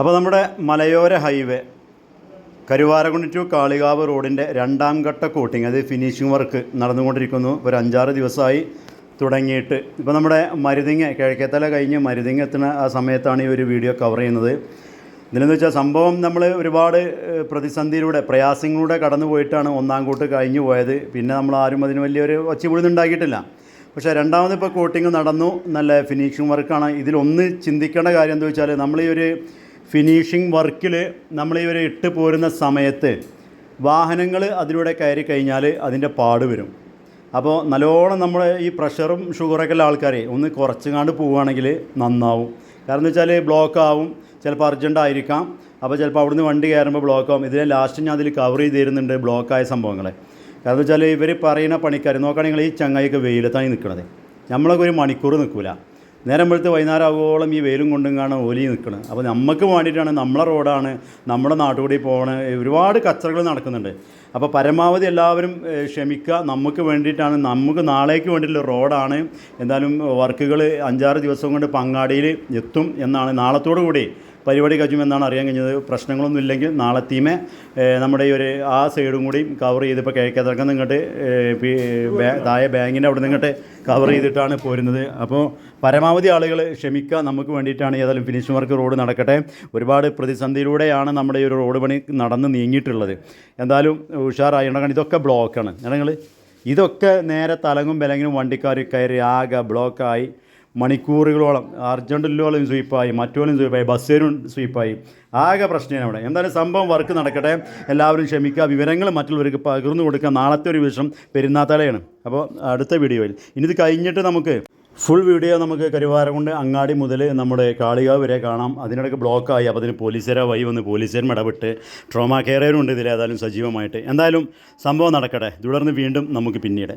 അപ്പോൾ നമ്മുടെ മലയോര ഹൈവേ കരുവാരകുണ്ടി ടു കാളികാവ് റോഡിന്റെ രണ്ടാം ഘട്ട കോട്ടിങ് അത് ഫിനിഷിംഗ് വർക്ക് നടന്നുകൊണ്ടിരിക്കുന്നു. ഒരു അഞ്ചാറ് ദിവസമായി തുടങ്ങിയിട്ട്. ഇപ്പോൾ നമ്മുടെ മരുതിങ്ങ കിഴക്കേത്തല കഴിഞ്ഞ് മരുതിങ്ങ എത്തുന്ന ആ സമയത്താണ് ഈ ഒരു വീഡിയോ കവർ ചെയ്യുന്നത്. ഇതിലെന്ന് വെച്ചാൽ സംഭവം നമ്മൾ ഒരുപാട് പ്രതിസന്ധിയിലൂടെ പ്രയാസങ്ങളിലൂടെ കടന്നു പോയിട്ടാണ് ഒന്നാം കൂട്ട് കഴിഞ്ഞു പോയത്. പിന്നെ നമ്മൾ ആരും അതിന് വലിയൊരു ഒച്ചപൊളിന്നുണ്ടാക്കിയിട്ടില്ല പക്ഷേ രണ്ടാമത് ഇപ്പോൾ കോട്ടിങ് നടന്നു. നല്ല ഫിനിഷിംഗ് വർക്കാണ്. ഇതിലൊന്ന് ചിന്തിക്കേണ്ട കാര്യം എന്താ വെച്ചാൽ നമ്മൾ ഈ ഒരു ഫിനിഷിംഗ് വർക്കിൽ ഒരു ഇട്ട് പോരുന്ന സമയത്ത് വാഹനങ്ങൾ അതിലൂടെ കയറി കഴിഞ്ഞാൽ അതിന്റെ പാട് വരും. അപ്പോൾ നല്ലോണം നമ്മൾ ഈ പ്രഷറും ഷുഗറൊക്കെ ഉള്ള ആൾക്കാരെ ഒന്ന് കുറച്ചുങ്ങാണ്ട് പോവുകയാണെങ്കിൽ നന്നാവും. കാരണം എന്ന് വെച്ചാൽ ബ്ലോക്ക് ആവും ചിലപ്പോൾ അർജന്റ് ആയിരിക്കാം. അപ്പോൾ ചിലപ്പോൾ അവിടുന്ന് വണ്ടി കയറുമ്പോൾ ബ്ലോക്ക് ആവും. ഇതിനെ ലാസ്റ്റ് ഞാൻ അതിൽ കവർ ചെയ്ത് തരുന്നുണ്ട് ബ്ലോക്കായ സംഭവങ്ങളെ. കാരണം വെച്ചാൽ ഇവർ പറയുന്ന പണിക്കാർ നോക്കുകയാണെങ്കിൽ ഈ ചങ്ങായിക്ക് വെയിലത്താണ് നിൽക്കുന്നത് നമ്മളൊക്കെ ഒരു മണിക്കൂർ നിൽക്കില്ല നേരം വെളുത്ത് വൈകുന്നേരം ആകുവോളം ഈ വെയിലും കൊണ്ടും കാണാൻ ഒലി നിൽക്കണം. അപ്പോൾ നമുക്ക് വേണ്ടിയിട്ടാണ് നമ്മളെ റോഡാണ് നമ്മുടെ നാട്ടുകൂടി പോകണ ഒരുപാട് കച്ചറകൾ നടക്കുന്നുണ്ട്. അപ്പോൾ പരമാവധി എല്ലാവരും ക്ഷമിക്കുക. നമുക്ക് വേണ്ടിയിട്ടാണ് നമുക്ക് നാളേക്ക് വേണ്ടിയിട്ടുള്ള റോഡാണ്. എന്തായാലും വർക്കുകൾ അഞ്ചാറ് ദിവസം കൊണ്ട് പങ്ങാടിയിൽ എത്തും എന്നാണ് നാളത്തോടു കൂടി പരിപാടി കഴിയുമെന്നാണ് അറിയാൻ കഴിഞ്ഞത്. പ്രശ്നങ്ങളൊന്നും ഇല്ലെങ്കിൽ നാളെ തീമെ നമ്മുടെ ഈ ഒരു ആ സൈഡും കൂടി കവർ ചെയ്ത് ഇപ്പോൾ കിഴക്കേത്തിറക്കം നിങ്ങോട്ട് താഴെ ബാങ്കിന്റെ അവിടെ നിന്നിങ്ങോട്ട് കവർ ചെയ്തിട്ടാണ് പോരുന്നത്. അപ്പോൾ പരമാവധി ആളുകൾ ക്ഷമിക്കുക നമുക്ക് വേണ്ടിയിട്ടാണ് ഏതായാലും ഫിനിഷ് വർക്ക് റോഡ് നടക്കട്ടെ. ഒരുപാട് പ്രതിസന്ധിയിലൂടെയാണ് നമ്മുടെ ഈ ഒരു റോഡ് പണി നടന്ന് നീങ്ങിയിട്ടുള്ളത്. എന്തായാലും ഉഷാറായിട്ടാണ് ഇതൊക്കെ ബ്ലോക്കാണ് ഞങ്ങൾ ഇതൊക്കെ നേരെ തലങ്ങും ബലങ്ങിനും വണ്ടിക്കാർ കയറി ആകെ ബ്ലോക്കായി മണിക്കൂറുകളോളം അർജന്റിലോളം സ്വീപ്പായി മറ്റോലും സ്വീപ്പായി ബസ്സേരും സ്വീപ്പായി ആകെ പ്രശ്നമാണ് അവിടെ. എന്തായാലും സംഭവം വർക്ക് നടക്കട്ടെ. എല്ലാവരും ക്ഷമിക്കുക. വിവരങ്ങൾ മറ്റുള്ളവർക്ക് പകർന്നു കൊടുക്കുക. നാളത്തെ ഒരു വിഷം പെരുന്നാത്തലയാണ്. അപ്പോൾ അടുത്ത വീഡിയോയിൽ. ഇനി ഇത് കഴിഞ്ഞിട്ട് നമുക്ക് ഫുൾ വീഡിയോ നമുക്ക് കരുവാരക്കുണ്ട് അങ്ങാടി മുതൽ നമ്മുടെ കാളികാവ് വരെ കാണാം. അതിനിടയ്ക്ക് ബ്ലോക്കായി അപ്പോൾ അതിന് പോലീസുകാരെ വഴി വന്ന് പോലീസുകാരും ഇടപെട്ട് ട്രോമ കെയറുണ്ട് ഇതിൽ ഏതായാലും സജീവമായിട്ട്. എന്തായാലും സംഭവം നടക്കട്ടെ. തുടർന്ന് വീണ്ടും നമുക്ക് പിന്നീട്